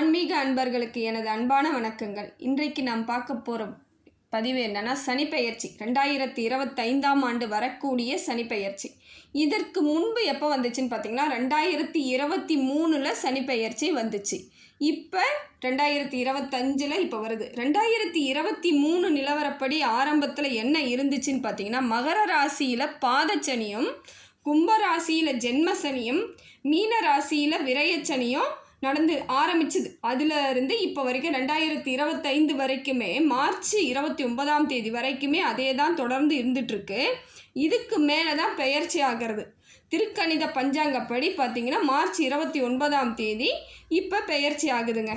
ஆன்மீக அன்பர்களுக்கு எனது அன்பான வணக்கங்கள். இன்றைக்கு நாம் பார்க்க போகிற பதிவு என்னன்னா சனிப்பெயர்ச்சி. ரெண்டாயிரத்தி இருபத்தைந்தாம் ஆண்டு வரக்கூடிய சனிப்பெயர்ச்சி. இதற்கு முன்பு எப்போ வந்துச்சுன்னு பார்த்தீங்கன்னா ரெண்டாயிரத்தி இருபத்தி மூணில் சனிப்பெயர்ச்சி வந்துச்சு. இப்போ ரெண்டாயிரத்தி இருபத்தஞ்சில் இப்போ வருது. ரெண்டாயிரத்தி இருபத்தி மூணு நிலவரப்படி ஆரம்பத்தில் என்ன இருந்துச்சுன்னு பார்த்தீங்கன்னா மகர ராசியில் பாதச்சனியும் கும்ப ராசியில் ஜென்மசனியும் மீன ராசியில் விரயச்சனியும் நடந்து ஆரம்பிச்சுது. அதுல இருந்து இப்போ வரைக்கும் ரெண்டாயிரத்தி இருபத்தைந்து வரைக்குமே மார்ச் இருபத்தி ஒன்பதாம் தேதி வரைக்குமே அதே தான் தொடர்ந்து இருந்துகிட்ருக்கு இதுக்கு மேலே தான் பெயர்ச்சி ஆகிறது. திருக்கணித பஞ்சாங்கப்படி பார்த்தீங்கன்னா மார்ச் இருபத்தி ஒன்பதாம் தேதி இப்போ பெயர்ச்சி ஆகுதுங்க.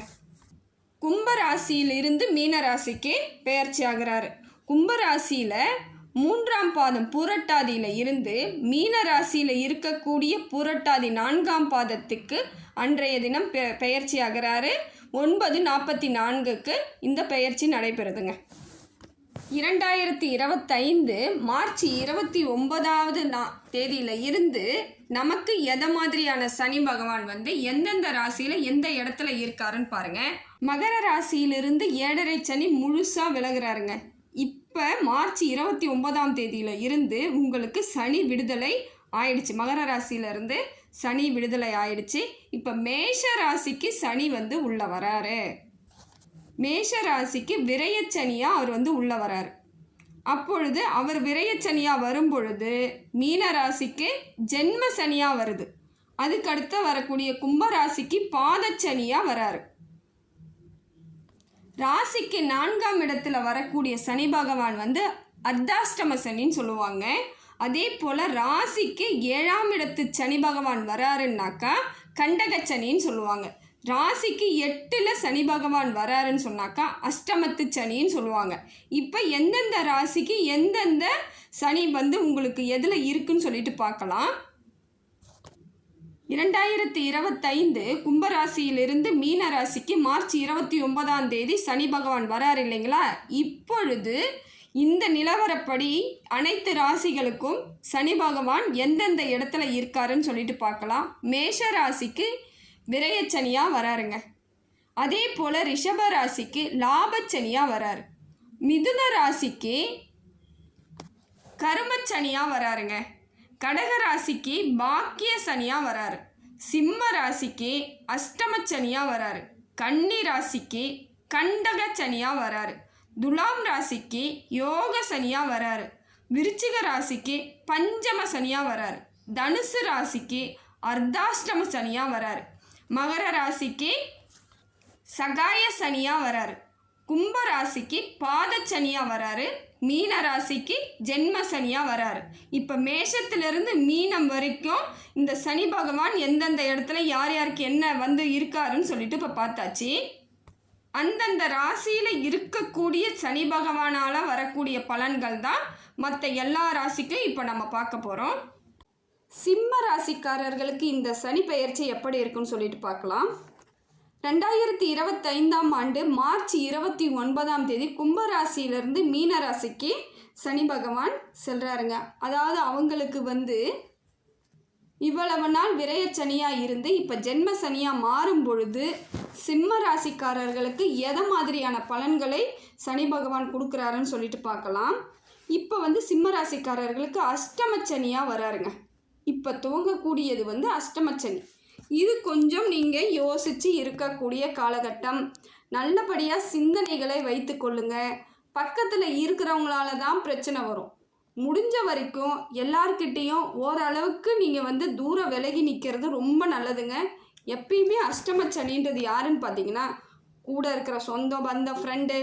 கும்பராசியிலிருந்து மீனராசிக்கு பெயர்ச்சி ஆகிறாரு. கும்பராசியில் மூன்றாம் பாதம் பூரட்டாதியில் இருந்து மீன ராசியில் இருக்கக்கூடிய பூரட்டாதி நான்காம் பாதத்துக்கு அன்றைய தினம் பெ பெயர்ச்சி ஆகிறாரு ஒன்பது நாற்பத்தி நான்குக்கு இந்த பெயர்ச்சி நடைபெறுதுங்க. இரண்டாயிரத்தி இருபத்தைந்து மார்ச் இருபத்தி ஒன்பதாவது நா தேதியில் இருந்து நமக்கு எதை மாதிரியான சனி பகவான் வந்து எந்தெந்த ராசியில் எந்த இடத்துல இருக்காருன்னு பாருங்கள் மகர ராசியிலிருந்து ஏழரை சனி முழுசாக விலகுறாருங்க. இப்போ மார்ச் இருபத்தி ஒன்பதாம் தேதியில் இருந்து உங்களுக்கு சனி விடுதலை ஆயிடுச்சு. மகர ராசியிலேருந்து சனி விடுதலை ஆயிடுச்சு. இப்போ மேஷ ராசிக்கு சனி வந்து உள்ளே வராரு. மேஷ ராசிக்கு விரயச்சனியாக அவர் வந்து உள்ளே வராரு. அப்பொழுது அவர் விரயச்சனியாக வரும் பொழுது மீன ராசிக்கு ஜென்ம சனியாக வருது. அதுக்கடுத்து வரக்கூடிய கும்பராசிக்கு பாதச்சனியாக வராரு. ராசிக்கு நான்காம் இடத்துல வரக்கூடிய சனி பகவான் வந்து அர்த்தாஷ்டம சனின்னு சொல்லுவாங்க. அதே போல் ராசிக்கு ஏழாம் இடத்து சனி பகவான் வராருன்னாக்கா கண்டக சனின்னு சொல்லுவாங்க. ராசிக்கு எட்டில் சனி பகவான் வராருன்னு சொன்னாக்கா அஷ்டமத்து சனின்னு சொல்லுவாங்க. இப்போ எந்தெந்த ராசிக்கு எந்தெந்த சனி வந்து உங்களுக்கு எதில் இருக்குன்னு சொல்லிட்டு பார்க்கலாம். இரண்டாயிரத்தி இருபத்தைந்து கும்பராசியிலிருந்து மீன ராசிக்கு மார்ச் இருபத்தி ஒன்பதாம் தேதி சனி பகவான் வராரு இல்லைங்களா? இப்பொழுது இந்த நிலவரப்படி அனைத்து ராசிகளுக்கும் சனி பகவான் எந்தெந்த இடத்துல இருக்காருன்னு சொல்லிட்டு பார்க்கலாம். மேஷ ராசிக்கு விரயச்சனியாக வராருங்க. அதே போல் ரிஷப ராசிக்கு லாபச்சனியாக வராரு. மிதுன ராசிக்கு கருமச்சனியாக வராருங்க. கடக ராசிக்கு பாக்கிய சனியாக வராரு. சிம்ம ராசிக்கு அஷ்டம சனியாக வராரு. கன்னி ராசிக்கு கண்டக சனியாக வராரு. துலாம் ராசிக்கு யோக சனியாக வராரு. விருச்சிக ராசிக்கு பஞ்சம சனியாக வராரு. தனுசு ராசிக்கு அர்த்தாஷ்டம சனியாக வராரு. மகர ராசிக்கு சகாய சனியாக வராரு. கும்ப ராசிக்கு பாதச்சனியாக வராரு மீன ராசிக்கு ஜென்ம சனியாக வராரு. இப்போ மேஷத்திலிருந்து மீனம் வரைக்கும் இந்த சனி பகவான் எந்தெந்த இடத்துல யார் யாருக்கு என்ன வந்து இருக்காருன்னு சொல்லிட்டு இப்போ பார்த்தாச்சு. அந்தந்த ராசியில் இருக்கக்கூடிய சனி பகவானால் வரக்கூடிய பலன்கள் தான் மற்ற எல்லா ராசிக்கும் இப்போ நம்ம பார்க்க போகிறோம் சிம்ம ராசிக்காரர்களுக்கு இந்த சனி பெயர்ச்சி எப்படி இருக்குன்னு சொல்லிட்டு பார்க்கலாம். ரெண்டாயிரத்தி இருபத்தைந்தாம் ஆண்டு மார்ச் இருபத்தி ஒன்பதாம் தேதி கும்பராசியிலிருந்து மீன ராசிக்கு சனி பகவான் செல்கிறாருங்க அதாவது அவங்களுக்கு வந்து இவ்வளவு நாள் விரயச்சனியாக இருந்து இப்போ ஜென்ம சனியாக மாறும் பொழுது சிம்ம ராசிக்காரர்களுக்கு எதை மாதிரியான பலன்களை சனி பகவான் கொடுக்குறாருன்னு சொல்லிட்டு பார்க்கலாம். இப்போ வந்து சிம்ம ராசிக்காரர்களுக்கு அஷ்டமச்சனியாக வராருங்க. இப்போ துவங்கக்கூடியது வந்து அஷ்டமச்சனி இது கொஞ்சம் நீங்கள் யோசித்து இருக்கக்கூடிய காலகட்டம். நல்லபடியாக சிந்தனைகளை வைத்து கொள்ளுங்க. பக்கத்தில் இருக்கிறவங்களால தான் பிரச்சனை வரும். முடிஞ்ச வரைக்கும் எல்லார்கிட்டேயும் ஓரளவுக்கு நீங்கள் வந்து தூரம் விலகி நிற்கிறது ரொம்ப நல்லதுங்க. எப்பயுமே அஷ்டமச்சனின்றது யாருன்னு பார்த்தீங்கன்னா கூட இருக்கிற சொந்த பந்த ஃப்ரெண்டு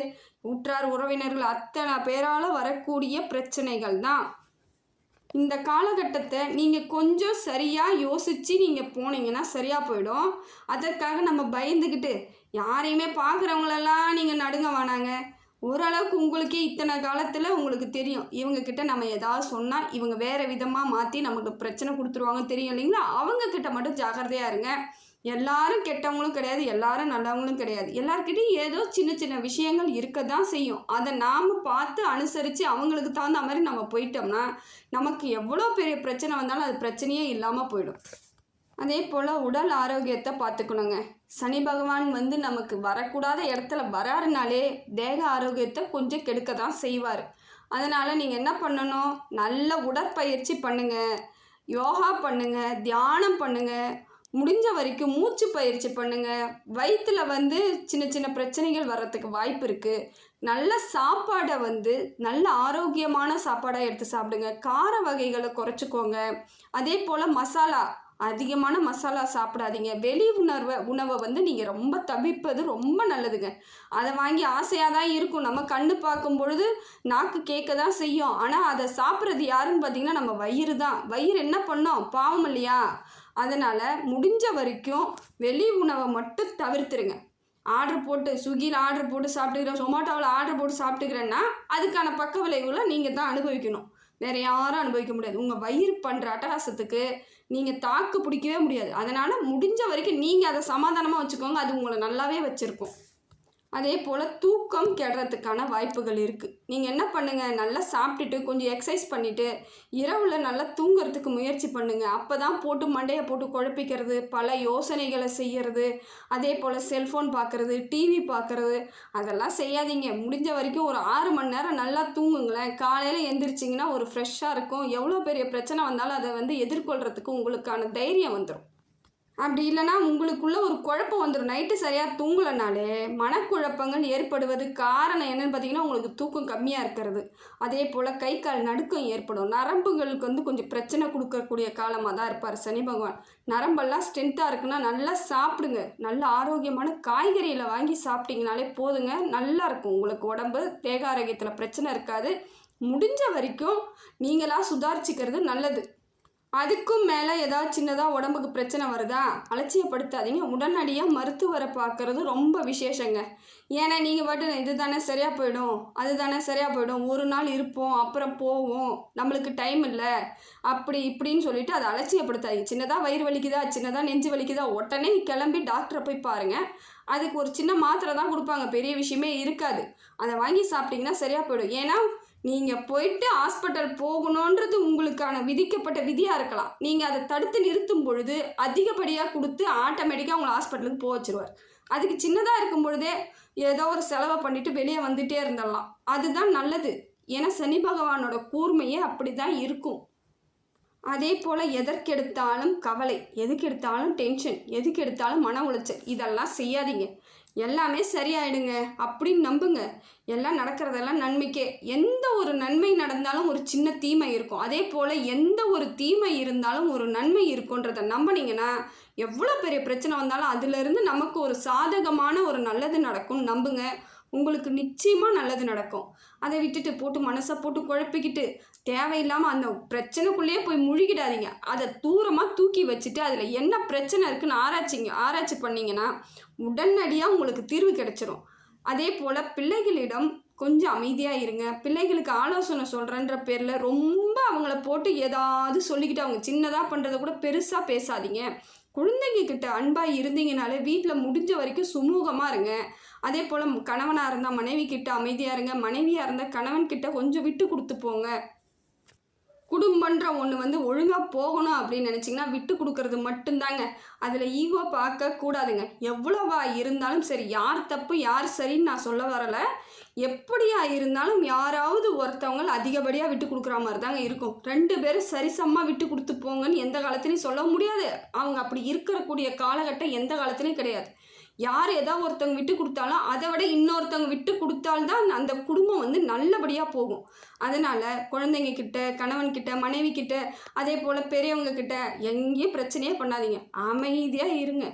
உற்றார் உறவினர்கள் அத்தனை பேரால் வரக்கூடிய பிரச்சனைகள் தான். இந்த காலகட்டத்தை நீங்கள் கொஞ்சம் சரியாக யோசித்து நீங்கள் போனீங்கன்னா சரியாக போயிடும். அதற்காக நம்ம பயந்துக்கிட்டு யாரையுமே பார்க்குறவங்களெல்லாம் நீங்கள் நடுங்க வேணாங்க ஓரளவுக்கு உங்களுக்கே இத்தனை காலத்தில் உங்களுக்கு தெரியும். இவங்கக்கிட்ட நம்ம ஏதாவது சொன்னால் இவங்க வேறு விதமாக மாற்றி நமக்கு பிரச்சனை கொடுத்துருவாங்க தெரியும் இல்லைங்களா? அவங்கக்கிட்ட மட்டும் ஜாக்கிரதையாக இருங்க. எல்லாரும் கெட்டவங்களும் கிடையாது எல்லாரும் நல்லவங்களும் கிடையாது. எல்லாருக்கிட்டையும் ஏதோ சின்ன சின்ன விஷயங்கள் இருக்க தான் செய்யும். அதை நாம் பார்த்து அனுசரித்து அவங்களுக்கு தகுந்த மாதிரி நம்ம போயிட்டோம்னா நமக்கு எவ்வளோ பெரிய பிரச்சனை வந்தாலும் அது பிரச்சனையே இல்லாமல் போயிடும். அதே போல் உடல் ஆரோக்கியத்தை பார்த்துக்கணுங்க. சனி பகவான் வந்து நமக்கு வரக்கூடாத இடத்துல வராருனாலே தேக ஆரோக்கியத்தை கொஞ்சம் கெடுக்க தான் செய்வார். அதனால் நீங்கள் என்ன பண்ணணும்? நல்ல உடற்பயிற்சி பண்ணுங்கள் யோகா பண்ணுங்கள் தியானம் பண்ணுங்கள் முடிஞ்ச வரைக்கும் மூச்சு பயிற்சி பண்ணுங்கள் வயிற்றுல வந்து சின்ன சின்ன பிரச்சனைகள் வர்றதுக்கு வாய்ப்பு இருக்குது நல்ல சாப்பாடை வந்து நல்ல ஆரோக்கியமான சாப்பாடாக எடுத்து சாப்பிடுங்க. கார வகைகளை குறைச்சிக்கோங்க. அதே போல் மசாலா அதிகமான மசாலா சாப்பிடாதீங்க. வெளி உணர்வை உணவை வந்து நீங்கள் ரொம்ப தவிப்பது ரொம்ப நல்லதுங்க. அதை வாங்கி ஆசையாக தான் இருக்கும். நம்ம கண்ணு பார்க்கும் பொழுது நாக்கு கேட்க தான் செய்யும். ஆனால் அதை சாப்பிட்றது யாருன்னு பார்த்தீங்கன்னா நம்ம வயிறு தான். வயிறு என்ன பண்ணோம்? பாவம் இல்லையா? அதனால் முடிஞ்ச வரைக்கும் வெளி உணவை மட்டும் தவிர்த்துருங்க. ஆர்டர் போட்டு ஸ்விக்கியில் ஆர்டர் போட்டு சாப்பிட்டுக்கிறேன் சொமாட்டோவில் ஆர்டர் போட்டு சாப்பிட்டுக்கிறேன்னா அதுக்கான பக்க விளைவுகளை நீங்கள் தான் அனுபவிக்கணும். வேறு யாரும் அனுபவிக்க முடியாது. உங்கள் வயிறு பண்ணுற அட்டகாசத்துக்கு நீங்கள் தாக்கு பிடிக்கவே முடியாது. அதனால் முடிஞ்ச வரைக்கும் நீங்கள் அதை சமாதானமாக வச்சுக்கோங்க. அது உங்களை நல்லாவே வச்சுருக்கோம். அதே போல் தூக்கம் கெடுறதுக்கான வாய்ப்புகள் இருக்குது நீங்கள் என்ன பண்ணுங்கள் நல்லா சாப்பிட்டுட்டு கொஞ்சம் எக்ஸசைஸ் பண்ணிவிட்டு இரவில் நல்லா தூங்கிறதுக்கு முயற்சி பண்ணுங்கள் அப்போ தான் போட்டு மண்டையை போட்டு குழப்பிக்கிறது பல யோசனைகளை செய்கிறது அதே போல் செல்ஃபோன் பார்க்குறது டிவி பார்க்குறது அதெல்லாம் செய்யாதீங்க. முடிஞ்ச வரைக்கும் ஒரு ஆறு மணி நேரம் நல்லா தூங்குங்களேன். காலையில் எந்திரிச்சிங்கன்னா ஒரு ஃப்ரெஷ்ஷாக இருக்கும். எவ்வளோ பெரிய பிரச்சனை வந்தாலும் அதை வந்து எதிர்கொள்கிறதுக்கு உங்களுக்கான தைரியம் வந்துடும் அப்படி இல்லைன்னா உங்களுக்குள்ள ஒரு குழப்பம் வந்துடும் நைட்டு சரியாக தூங்கலைனாலே மனக்குழப்பங்கள் ஏற்படுவது காரணம் என்னன்னு பார்த்தீங்கன்னா உங்களுக்கு தூக்கம் கம்மியாக இருக்கிறது. அதே போல் கை கால் நடுக்கம் ஏற்படும். நரம்புகளுக்கு வந்து கொஞ்சம் பிரச்சனை கொடுக்கக்கூடிய காலமாக தான் இருப்பார் சனி பகவான். நரம்பெல்லாம் ஸ்ட்ரென்த்தாக இருக்குன்னா நல்லா சாப்பிடுங்க. நல்ல ஆரோக்கியமான காய்கறியில் வாங்கி சாப்பிட்டீங்கனாலே போதுங்க. நல்லா இருக்கும். உங்களுக்கு உடம்பு தேக ஆரோக்கியத்தில் பிரச்சனை இருக்காது. முடிஞ்ச வரைக்கும் நீங்களாக சுதாரிச்சுக்கிறது நல்லது. அதுக்கும் மேலே ஏதாவது சின்னதாக உடம்புக்கு பிரச்சனை வருதா? அலட்சியப்படுத்தாதீங்க. உடனடியாக மருத்துவரை பார்க்குறது ரொம்ப விசேஷங்க. ஏன்னா நீங்கள் பாட்டு இது தானே சரியாக போயிடும் அது தானே சரியாக போயிடும் ஒரு நாள் இருப்போம் அப்புறம் போவோம் நம்மளுக்கு டைம் இல்லை அப்படி இப்படின்னு சொல்லிட்டு அதை அலட்சியப்படுத்தாதீங்க. சின்னதாக வயிறு வலிக்குதா சின்னதாக நெஞ்சு வலிக்குதா உடனே கிளம்பி டாக்டரை போய் பாருங்கள் அதுக்கு ஒரு சின்ன மாத்திரை தான் கொடுப்பாங்க. பெரிய விஷயமே இருக்காது. அதை வாங்கி சாப்பிட்டிங்கன்னா சரியாக போயிடும். ஏன்னா நீங்கள் போயிட்டு ஹாஸ்பிட்டல் போகணுன்றது உங்களுக்கான விதிக்கப்பட்ட விதியாக இருக்கலாம். நீங்கள் அதை தடுத்து நிறுத்தும் பொழுது அதிகப்படியாக கொடுத்து ஆட்டோமேட்டிக்காக உங்களை ஹாஸ்பிட்டலுக்கு போக வச்சுருவார். அதுக்கு சின்னதாக இருக்கும் பொழுதே ஏதோ ஒரு செலவை பண்ணிவிட்டு வெளியே வந்துட்டே இருந்துடலாம். அதுதான் நல்லது. ஏன்னா சனி பகவானோட கூர்மையே அப்படி தான் இருக்கும். அதே போல் எதற்கெடுத்தாலும் கவலை எதுக்கு எடுத்தாலும் டென்ஷன் எதுக்கு எடுத்தாலும் மன உளைச்சல் இதெல்லாம் செய்யாதீங்க. எல்லாமே சரியாயிடுங்க அப்படின்னு நம்புங்க. எல்லாம் நடக்கிறதெல்லாம் நன்மைக்கே. எந்த ஒரு நன்மை நடந்தாலும் ஒரு சின்ன தீமை இருக்கும். அதே போல் எந்த ஒரு தீமை இருந்தாலும் ஒரு நன்மை இருக்குன்றதை நம்பினீங்கன்னா எவ்வளோ பெரிய பிரச்சனை வந்தாலும் அதுலேருந்து நமக்கு ஒரு சாதகமான ஒரு நல்லது நடக்கும் நம்புங்க. உங்களுக்கு நிச்சயமாக நல்லது நடக்கும். அதை விட்டுட்டு போட்டு மனசை போட்டு குழப்பிக்கிட்டு தேவையில்லாமல் அந்த பிரச்சனைக்குள்ளேயே போய் முழுகிடாதீங்க. அதை தூரமாக தூக்கி வச்சுட்டு அதில் என்ன பிரச்சனை இருக்குன்னு ஆராய்ச்சிங்க ஆராய்ச்சி பண்ணிங்கன்னா உடனடியாக உங்களுக்கு தீர்வு கிடைச்சிரும். அதே போல் பிள்ளைகளிடம் கொஞ்சம் அமைதியாக இருங்க. பிள்ளைகளுக்கு ஆலோசனை சொல்கிறேன்ற பேரில் ரொம்ப அவங்கள போட்டு ஏதாவது சொல்லிக்கிட்டு அவங்க சின்னதாக பண்ணுறத கூட பெருசாக பேசாதீங்க. குழந்தைங்க கிட்ட அன்பாக இருந்தீங்கனாலே வீட்டில் முடிஞ்ச வரைக்கும் சுமூகமாக இருங்க. அதே போல் கணவனாக இருந்தால் மனைவி கிட்ட அமைதியாக இருங்க. மனைவியாக இருந்தால் கணவன் கிட்ட கொஞ்சம் விட்டு கொடுத்து போங்க. குடும்பன்ற ஒன்று வந்து ஒழுங்காக போகணும் அப்படின்னு நினச்சிங்கன்னா விட்டு கொடுக்கறது மட்டும்தாங்க. அதில் ஈகோ பார்க்க கூடாதுங்க. எவ்வளவா இருந்தாலும் சரி யார் தப்பு யார் சரின்னு நான் சொல்ல வரலை. எப்படியா இருந்தாலும் யாராவது ஒருத்தவங்க அதிகப்படியாக விட்டு கொடுக்குற மாதிரி தாங்க இருக்கும். ரெண்டு பேரும் சரிசமமாக விட்டு கொடுத்து போங்கன்னு எந்த காலத்துலையும் சொல்ல முடியாது. அவங்க அப்படி இருக்கக்கூடிய காலகட்டம் எந்த காலத்துலையும் கிடையாது. யார் எதா ஒருத்தவங்க விட்டு கொடுத்தாலும் அதை விட இன்னொருத்தவங்க விட்டு கொடுத்தால்தான் அந்த குடும்பம் வந்து நல்லபடியாக போகும். அதனால் குழந்தைங்க கிட்ட கணவன் கிட்ட மனைவி கிட்ட அதே போல் பெரியவங்க கிட்ட எங்கேயும் பிரச்சனையே பண்ணாதீங்க. அமைதியாக இருங்க.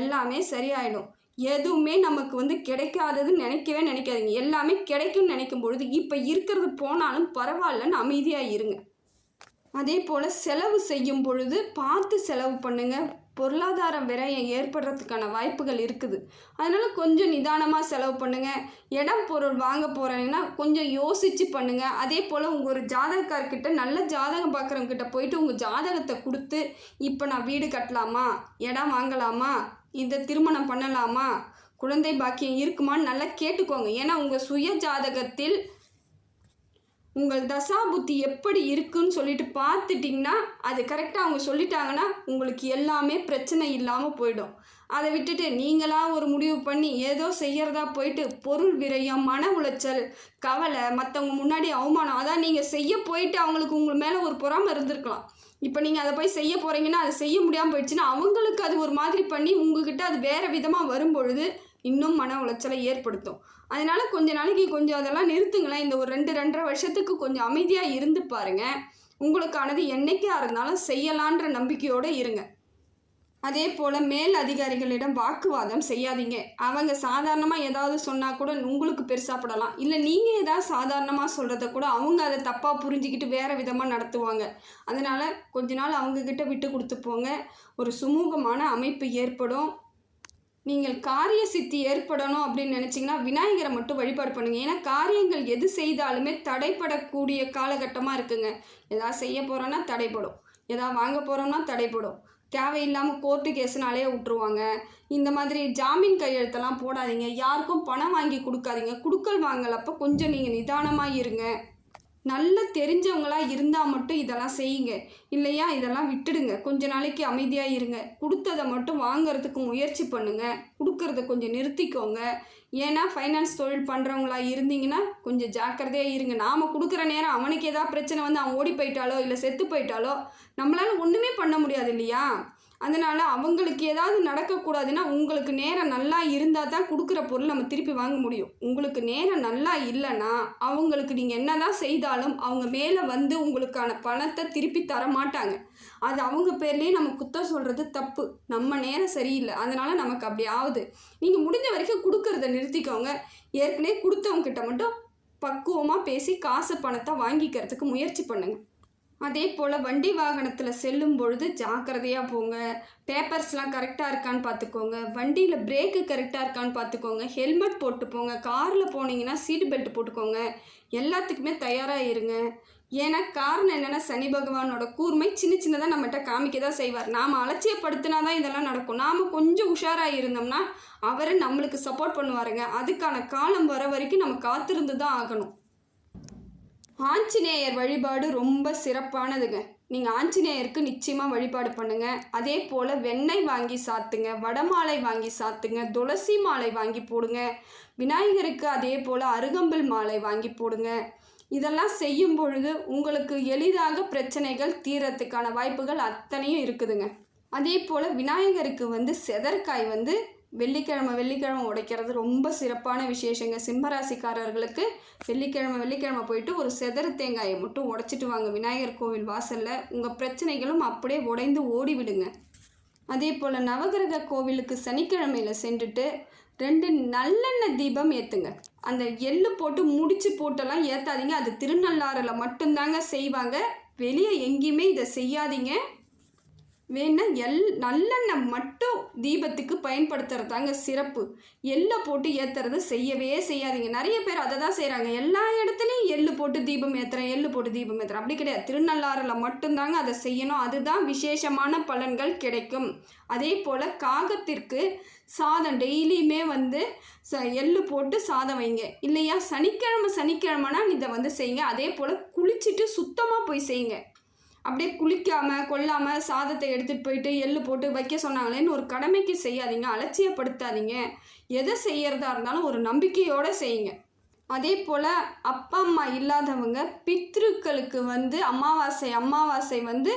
எல்லாமே சரியாயிடும். எதுவுமே நமக்கு வந்து கிடைக்காததுன்னு நினைக்கவே நினைக்காதீங்க. எல்லாமே கிடைக்கும்னு நினைக்கும் பொழுது இப்போ இருக்கிறது போனாலும் பரவாயில்லன்னு அமைதியாக இருங்க. அதே போல் செலவு செய்யும் பொழுது பார்த்து செலவு பண்ணுங்கள் பொருளாதாரம் விரயம் ஏற்படுறதுக்கான வாய்ப்புகள் இருக்குது. அதனால் கொஞ்சம் நிதானமாக செலவு பண்ணுங்கள் இடம் பொருள் வாங்க போகிறீங்கன்னா கொஞ்சம் யோசித்து பண்ணுங்கள் அதே போல் உங்கள் ஒரு ஜாதகக்கார்கிட்ட நல்ல ஜாதகம் பார்க்குறவங்கிட்ட போயிட்டு உங்கள் ஜாதகத்தை கொடுத்து இப்போ நான் வீடு கட்டலாமா? இடம் வாங்கலாமா? இந்த திருமணம் பண்ணலாமா? குழந்தை பாக்கியம் இருக்குமான்னு நல்லா கேட்டுக்கோங்க. ஏன்னா உங்கள் சுய ஜாதகத்தில் உங்கள் தசா புத்தி எப்படி இருக்குன்னு சொல்லிட்டு பார்த்துட்டிங்கன்னா அது கரெக்டாக அவங்க சொல்லிட்டாங்கன்னா உங்களுக்கு எல்லாமே பிரச்சனை இல்லாமல் போயிடும். அதை விட்டுட்டு நீங்களாக ஒரு முடிவு பண்ணி ஏதோ செய்கிறதா போயிட்டு பொருள் விரயம் மன உளைச்சல் கவலை மற்றவங்க முன்னாடி அவமானம் அதான் நீங்கள் செய்ய போயிட்டு அவங்களுக்கு உங்கள் மேலே ஒரு பொறாமல் இருந்திருக்கலாம். இப்போ நீங்கள் அதை போய் செய்ய போகிறீங்கன்னா அதை செய்ய முடியாமல் போயிடுச்சுன்னா அவங்களுக்கு அது ஒரு மாதிரி பண்ணி உங்ககிட்ட அது வேறு விதமாக வரும்பொழுது இன்னும் மன உளைச்சலை ஏற்படுத்தும். அதனால் கொஞ்ச நாளைக்கு கொஞ்சம் அதெல்லாம் நிறுத்துங்களேன். இந்த ஒரு ரெண்டு ரெண்டரை வருஷத்துக்கு கொஞ்சம் அமைதியாக இருந்து பாருங்கள் உங்களுக்கானது என்னைக்கா இருந்தாலும் செய்யலான்ற நம்பிக்கையோடு இருங்க. அதே போல் மேல் அதிகாரிகளிடம் வாக்குவாதம் செய்யாதீங்க. அவங்க சாதாரணமாக ஏதாவது சொன்னால் கூட உங்களுக்கு பெருசாப்படலாம் இல்லை நீங்கள் ஏதாவது சாதாரணமாக சொல்கிறத கூட அவங்க அதை தப்பாக புரிஞ்சுக்கிட்டு வேறு விதமாக நடத்துவாங்க. அதனால் கொஞ்ச நாள் அவங்கக்கிட்ட விட்டு கொடுத்து போங்க. ஒரு சுமூகமான அமைப்பு ஏற்படும். நீங்கள் காரிய சித்தி ஏற்படணும் அப்படின்னு நினச்சிங்கன்னா விநாயகரை மட்டும் வழிபாடு பண்ணுங்கள் ஏன்னா காரியங்கள் எது செய்தாலுமே தடைப்படக்கூடிய காலகட்டமாக இருக்குங்க. எதாவது செய்ய போகிறோன்னா தடைப்படும் எதாவது வாங்க போகிறோம்னா தடைப்படும் தேவையில்லாமல் கோர்ட்டு கேஸ்னாலே விட்ருவாங்க இந்த மாதிரி ஜாமீன் கையெழுத்தெல்லாம் போடாதீங்க. யாருக்கும் பணம் வாங்கி கொடுக்காதீங்க. குடுக்கல் வாங்கலப்போ கொஞ்சம் நீங்கள் நிதானமாக இருங்க. நல்ல தெரிஞ்சவங்களாக இருந்தால் மட்டும் இதெல்லாம் செய்யுங்க. இல்லையா? இதெல்லாம் விட்டுடுங்க. கொஞ்ச நாளைக்கு அமைதியாக இருங்க. கொடுத்ததை மட்டும் வாங்கிறதுக்கு முயற்சி பண்ணுங்கள் கொடுக்கறத கொஞ்சம் நிறுத்திக்கோங்க. ஏன்னா ஃபைனான்ஸ் தொழில் பண்ணுறவங்களா இருந்தீங்கன்னா கொஞ்சம் ஜாக்கிரதையாக இருங்க. நாம் கொடுக்குற நேரம் அவனுக்கு ஏதாவது பிரச்சனை வந்து அவன் ஓடி போயிட்டாலோ இல்லை செத்து போயிட்டாலோ நம்மளால் ஒன்றுமே பண்ண முடியாது இல்லையா? அதனால் அவங்களுக்கு ஏதாவது நடக்கக்கூடாதுன்னா உங்களுக்கு நேரம் நல்லா இருந்தால் தான் கொடுக்குற பொருள் நம்ம திருப்பி வாங்க முடியும். உங்களுக்கு நேரம் நல்லா இல்லைன்னா அவங்களுக்கு நீங்கள் என்ன தான் செய்தாலும் அவங்க மேலே வந்து உங்களுக்கான பணத்தை திருப்பி தர மாட்டாங்க. அது அவங்க பேர்லேயே நம்ம குத்தம் சொல்கிறது தப்பு. நம்ம நேரம் சரியில்லை. அதனால் நமக்கு அப்படி ஆகுது. நீங்கள் முடிஞ்ச வரைக்கும் கொடுக்கறத நிறுத்திக்கோங்க. ஏற்கனவே கொடுத்தவங்க கிட்ட மட்டும் பக்குவமாக பேசி காசு பணத்தை வாங்கிக்கிறதுக்கு முயற்சி பண்ணுங்கள் அதே போல் வண்டி வாகனத்தில் செல்லும் பொழுது ஜாக்கிரதையாக போங்க. பேப்பர்ஸ்லாம் கரெக்டாக இருக்கான்னு பார்த்துக்கோங்க வண்டியில் பிரேக்கு கரெக்டாக இருக்கான்னு பார்த்துக்கோங்க ஹெல்மெட் போட்டு போங்க. காரில் போனீங்கன்னா சீட் பெல்ட் போட்டுக்கோங்க. எல்லாத்துக்குமே தயாராக இருங்க. ஏன்னா காரணம் என்னென்னா சனி பகவானோட கூர்மை சின்ன சின்னதாக நம்மகிட்ட காமிக்க தான் செய்வார். நாம் அலட்சியப்படுத்தினா தான் இதெல்லாம் நடக்கும். நாம் கொஞ்சம் உஷாராக இருந்தோம்னா அவர் நம்மளுக்கு சப்போர்ட் பண்ணுவாருங்க. அதுக்கான காலம் வர வரைக்கும் நம்ம காத்திருந்து தான் ஆகணும். ஆஞ்சநேயர் வழிபாடு ரொம்ப சிறப்பானதுங்க. நீங்கள் ஆஞ்சநேயருக்கு நிச்சயமாக வழிபாடு பண்ணுங்கள் அதே போல் வெண்ணெய் வாங்கி சாத்துங்க வடமாலை வாங்கி சாத்துங்க துளசி மாலை வாங்கி போடுங்க. விநாயகருக்கு அதே போல் அருகம்பல் மாலை வாங்கி போடுங்க. இதெல்லாம் செய்யும் பொழுது உங்களுக்கு எளிதாக பிரச்சனைகள் தீரத்துக்கான வாய்ப்புகள் அத்தனையும் இருக்குதுங்க. அதே போல் விநாயகருக்கு வந்து செதற்காய் வந்து வெள்ளிக்கிழமை வெள்ளிக்கிழமை உடைக்கிறது ரொம்ப சிறப்பான விசேஷங்க. சிம்மராசிக்காரர்களுக்கு வெள்ளிக்கிழமை வெள்ளிக்கிழமை போயிட்டு ஒரு செதறு தேங்காயை மட்டும் உடைச்சிட்டு வாங்க. விநாயகர் கோவில் வாசலில் உங்கள் பிரச்சனைகளும் அப்படியே உடைந்து ஓடிவிடுங்க. அதே போல் நவகிரக கோவிலுக்கு சனிக்கிழமையில் சென்றுட்டு ரெண்டு நல்லெண்ணெய் தீபம் ஏற்றுங்க அந்த எள்ளு போட்டு முடிச்சு போட்டெல்லாம் ஏற்றாதீங்க அது திருநள்ளாறில் மட்டும்தாங்க செய்வாங்க. வெளியே எங்கேயுமே இதை செய்யாதீங்க. வேணா எல் நல்லெண்ணெய் மட்டும் தீபத்துக்கு பயன்படுத்துறதாங்க சிறப்பு. எள்ளை போட்டு ஏற்றுறது செய்யவே செய்யாதீங்க. நிறைய பேர் அதை தான் செய்கிறாங்க எல்லா இடத்துலையும் எள்ளு போட்டு தீபம் ஏற்றுறேன் எள்ளு போட்டு தீபம் ஏற்றுறேன் அப்படி கிடையாது. திருநள்ளாறில் மட்டும்தாங்க அதை செய்யணும். அதுதான் விசேஷமான பலன்கள் கிடைக்கும். அதே போல் காகத்திற்கு சாதம் டெய்லியுமே வந்து ச எள்ளு போட்டு சாதம் வைங்க. இல்லையா? சனிக்கிழமை சனிக்கிழமைனா இதை வந்து செய்யுங்க. அதே போல் குளிச்சுட்டு சுத்தமாக போய் செய்யுங்க. அப்படியே குளிக்காமல் கொல்லாமல் சாதத்தை எடுத்துகிட்டு போயிட்டு எள்ளு போட்டு வைக்க சொன்னாங்களேன்னு ஒரு கடமைக்கு செய்யாதீங்க அலட்சியப்படுத்தாதீங்க. எதை செய்யறதா இருந்தாலும் ஒரு நம்பிக்கையோடு செய்யுங்க. அதே போல் அப்பா அம்மா இல்லாதவங்க பித்ருக்களுக்கு வந்து அமாவாசை அமாவாசை வந்து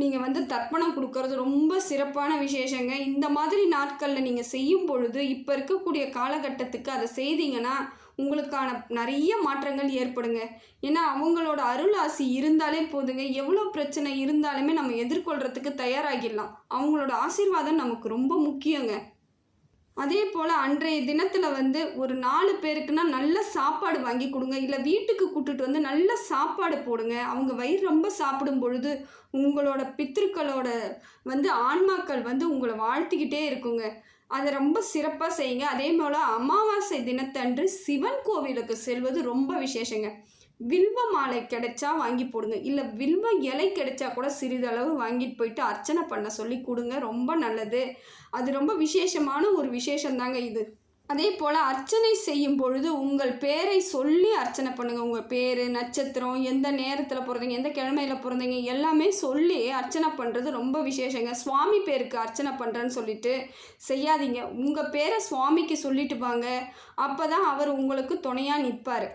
நீங்கள் வந்து தர்ப்பணம் கொடுக்கறது ரொம்ப சிறப்பான விசேஷங்க. இந்த மாதிரி நாட்களில் நீங்கள் செய்யும் பொழுது இப்போ இருக்கக்கூடிய காலகட்டத்துக்கு அதை செய்தீங்கன்னா உங்களுக்கான நிறைய மாற்றங்கள் ஏற்படுங்க. ஏன்னா அவங்களோட அருள் இருந்தாலே போதுங்க. எவ்வளோ பிரச்சனை இருந்தாலுமே நம்ம எதிர்கொள்கிறதுக்கு தயாராகிடலாம். அவங்களோட ஆசீர்வாதம் நமக்கு ரொம்ப முக்கியங்க. அதே போல் அன்றைய தினத்தில் வந்து ஒரு நாலு பேருக்குன்னா நல்ல சாப்பாடு வாங்கி கொடுங்க. இல்லை வீட்டுக்கு கூட்டுட்டு வந்து நல்ல சாப்பாடு போடுங்க. அவங்க வயிறு ரொம்ப சாப்பிடும் பொழுது உங்களோட பித்திருக்களோட வந்து ஆன்மாக்கள் வந்து உங்களை வாழ்த்திக்கிட்டே இருக்குங்க. அதை ரொம்ப சிறப்பாக செய்யுங்க. அதே போல் அமாவாசை தினத்தன்று சிவன் கோவிலுக்கு செல்வது ரொம்ப விசேஷங்க. வில்வ மாலை கிடைச்சா வாங்கி போடுங்க. இல்லை வில்வ இலை கிடைச்சா கூட சிறிதளவு வாங்கிட்டு போயிட்டு அர்ச்சனை பண்ண சொல்லி கொடுங்க. ரொம்ப நல்லது. அது ரொம்ப விசேஷமான ஒரு விசேஷந்தாங்க இது. அதே போல் அர்ச்சனை செய்யும் பொழுது உங்கள் பேரை சொல்லி அர்ச்சனை பண்ணுங்கள் உங்கள் பேர் நட்சத்திரம் எந்த நேரத்தில் பிறந்தீங்க எந்த கிழமையில் பிறந்தீங்க எல்லாமே சொல்லி அர்ச்சனை பண்ணுறது ரொம்ப விசேஷங்க. சுவாமி பேருக்கு அர்ச்சனை பண்ணுறேன்னு சொல்லிட்டு செய்யாதீங்க. உங்கள் பேரை சுவாமிக்கு சொல்லிட்டு வாங்க. அப்போ தான் அவர் உங்களுக்கு துணையாக நிற்பார்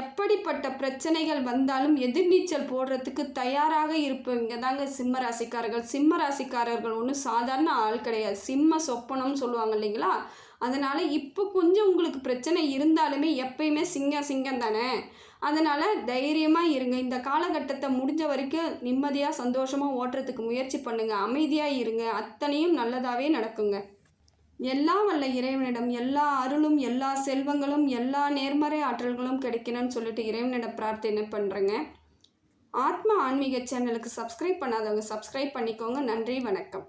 எப்படிப்பட்ட பிரச்சனைகள் வந்தாலும் எதிர்நீச்சல் போடுறதுக்கு தயாராக இருப்பவங்க தாங்க சிம்ம ராசிக்காரர்கள் சிம்ம ராசிக்காரர்கள் ஒன்றும் சாதாரண ஆள் கிடையாது. சிம்ம சொப்பனம்னு சொல்லுவாங்க இல்லைங்களா? அதனால் இப்போ கொஞ்சம் உங்களுக்கு பிரச்சனை இருந்தாலுமே எப்பயுமே சிங்கம் சிங்கம் தானே? அதனால் தைரியமாக இருங்க. இந்த காலகட்டத்தை முடிஞ்ச வரைக்கும் நிம்மதியாக சந்தோஷமாக ஓட்டுறதுக்கு முயற்சி பண்ணுங்கள் அமைதியாக இருங்க. அத்தனையும் நல்லதாகவே நடக்குங்க. எல்லா வல்ல இறைவனிடம் எல்லா அருளும் எல்லா செல்வங்களும் எல்லா நேர்மறை ஆற்றல்களும் கிடைக்கணும்னு சொல்லிட்டு இறைவனிடம் பிரார்த்தனை பண்ணுறேங்க ஆத்மா ஆன்மீக சேனலுக்கு சப்ஸ்கிரைப் பண்ணாதவங்க சப்ஸ்கிரைப் பண்ணிக்கோங்க. நன்றி வணக்கம்.